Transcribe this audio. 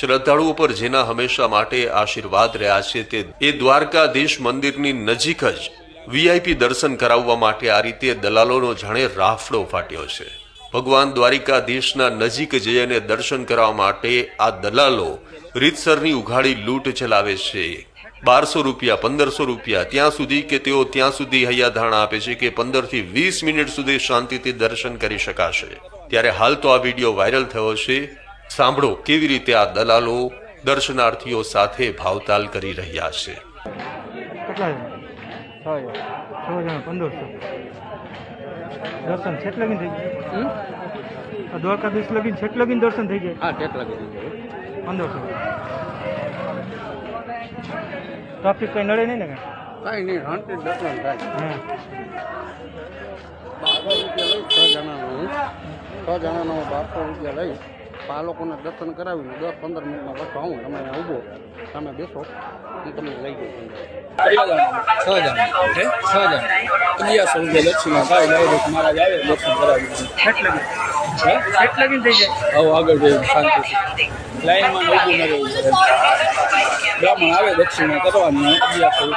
શ્રદ્ધાળુઓ પર જેના હંમેશા માટે આશીર્વાદ રહ્યા છે તે એ દ્વારકાધીશ મંદિરની નજીક જ વીઆઈપી દર્શન કરાવવા માટે આ રીતે દલાલોનો જાણે રાફડો ફાટ્યો છે. ભગવાન દ્વારિકાધીશના નજીક જઈને દર્શન કરવા માટે આ દલાલો રીતસરની ઉઘાડી લૂંટ ચલાવે છે. બારસો રૂપિયા, પંદરસો રૂપિયા, ત્યાં સુધી કે તેઓ ત્યાં સુધી હૈયાધારણા આપે છે કે પંદરથી વીસ મિનિટ સુધી શાંતિથી દર્શન કરી શકાશે. ત્યારે હાલ તો આ વીડિયો વાયરલ થયો છે. સાંભળો કેવી રીતે આ દલાલો દર્શનાર્થીઓ સાથે ભાવતાલ કરી રહ્યા છે. દર્શન છેટ લગીન થઈ આ દ્વારકાધીશ લગીન છેટ લગીન દર્શન થઈ જાય હા ટેટ લાગી પંદરસો ટ્રાફિક કઈ નડે નહીં ને કાંઈ? કાંઈ નહીં શાંતિ દર્શન થાય. હા. બારસો રૂપિયા લઈ છ જણાનું. છ જણાનો બારસો રૂપિયા લઈ. આ લોકોને દર્શન કરાવીને દસ પંદર મિનિટમાં પાછો આવું તમે અહીંયા ઊભો તમે બેસો હું તમને લઈ જઈશ છ છ જણા. અગિયારસો રૂપિયા મહારાજ આવે દર્શન કરાવી હવે આગળ જઈ શાંતિથી લાઈનમાં ઊભું ન રહેવું બ્રાહ્મણ આવે દક્ષિણા કરવાની અગિયારસો